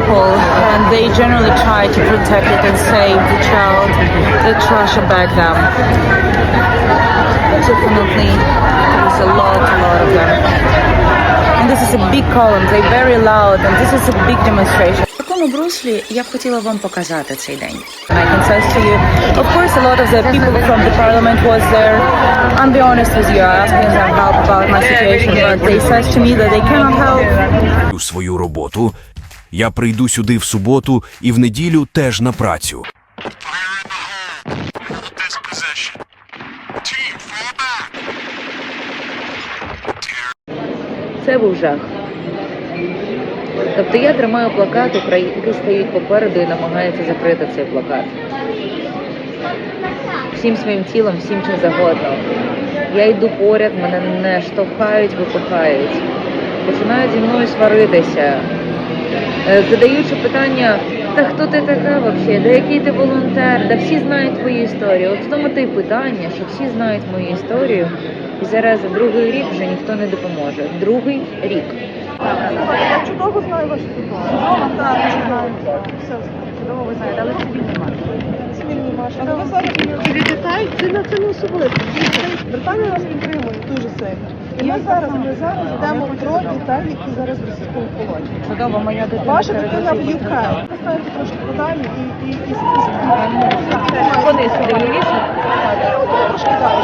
people, and they generally try to protect it and save the child that Russia back them. Definitely, there's a lot, a lot of them. And this is a big column, they're very loud, and this is a big demonstration. В такому бруслі я б хотіла вам показати цей день. And I can say to you, of course, a lot of the people from the parliament was there. I'll be honest with you, I asked them help about my situation, but they said to me that they cannot help. у свою роботу. Я прийду сюди в суботу і в неділю теж на працю. Це був жах. Тобто я тримаю плакат, які стоїть попереду і намагаються закрити цей плакат. Всім своїм тілом, всім чим завгодно. Я йду поряд, мене не штовхають, випихають. Починають зі мною сваритися, задаючи питання, та хто ти така взагалі, да який ти волонтер, да всі знають твою історію. От в тому ти й питання, що всі знають мою історію, і зараз за другий рік вже ніхто не допоможе. Другий рік. Я чудово знаю вашу ситуацію. Чудово, так, чудово. Все, чудово ви знаєте, але цивільний марш. Цивільний марш. Але ви зараз відлітають, це на це не особливо. Британія нас підтримує дуже сильно. І ми зараз, ми зараз йдемо про дітей, які зараз в російському полоні. Чудово, моя дитина. Ваша дитина в ЮК. Поставити трошки подалі і, і, і, і, Вони сюди лівіше. трошки далі.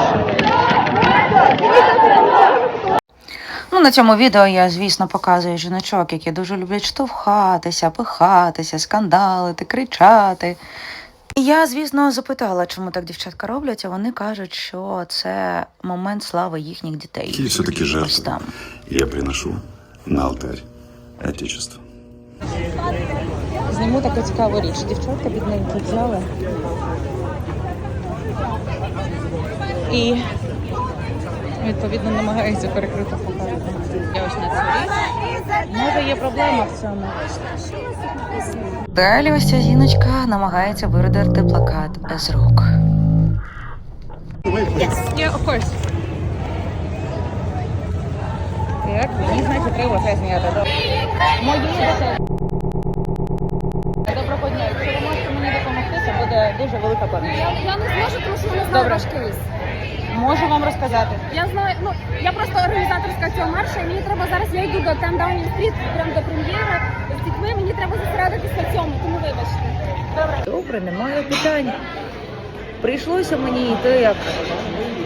Ну, на цьому відео я, звісно, показую жіночок, які дуже люблять штовхатися, пихатися, скандалити, кричати. Я, звісно, запитала, чому так дівчатка роблять, а вони кажуть, що це момент слави їхніх дітей. Какие все-таки жертвы там. я приношу на алтарь Отечества. Зніму таку цікаву річ. Дівчатка бідненькі взяли. І відповідно намагаються перекрити фото. Я ось на цю річ. Може є проблема в цьому. Далі ось ця жіночка намагається видерти плакат з рук. Yeah, of course. Так, мені значить треба це зняти. Добре. Мої дітей. Доброго дня. Якщо ви можете мені допомогти, це буде дуже велика пам'ять. Я не зможу, тому що я не знаю Добре. Розказати. Я знаю, ну я просто організаторська цього маршу, і мені треба зараз. Я йду до там стріт, прямо до прем'єри з дітьми. Мені треба зосередитися на цьому, тому вибачте. Добре. Добре, немає питань. Прийшлося мені йти як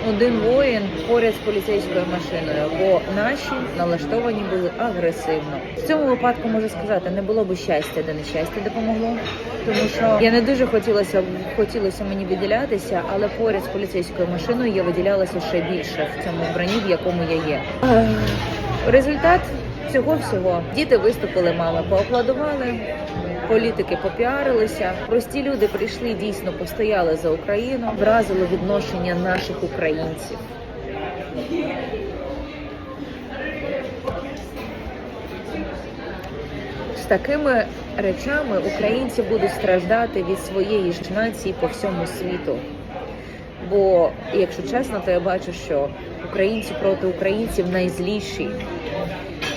один воїн поряд з поліцейською машиною, бо наші налаштовані були агресивно. В цьому випадку можу сказати, не було б щастя, де нещастя допомогло. Тому що я не дуже хотілося хотілося мені виділятися, але поряд з поліцейською машиною я виділялася ще більше в цьому вбранні, в якому я є. Результат цього всього діти виступили, мами поаплодували. Політики попіарилися. Прості люди прийшли дійсно постояли за Україну, вразило відношення наших українців. З такими речами українці будуть страждати від своєї ж нації по всьому світу. Бо, якщо чесно, то я бачу, що українці проти українців найзліші.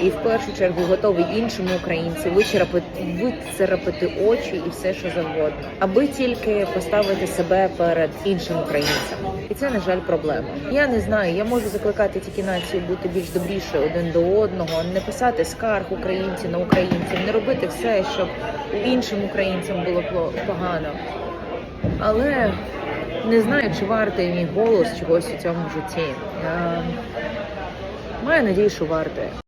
І в першу чергу готовий іншому українцю вичерпати, очі і все, що завгодно, аби тільки поставити себе перед іншим українцем. І це, на жаль, проблема. Я не знаю, я можу закликати тільки націю бути більш добрішою один до одного, не писати скарг українців на українців, не робити все, щоб іншим українцям було погано. Але не знаю, чи вартий мій голос чогось у цьому житті. Маю надію, що вартий.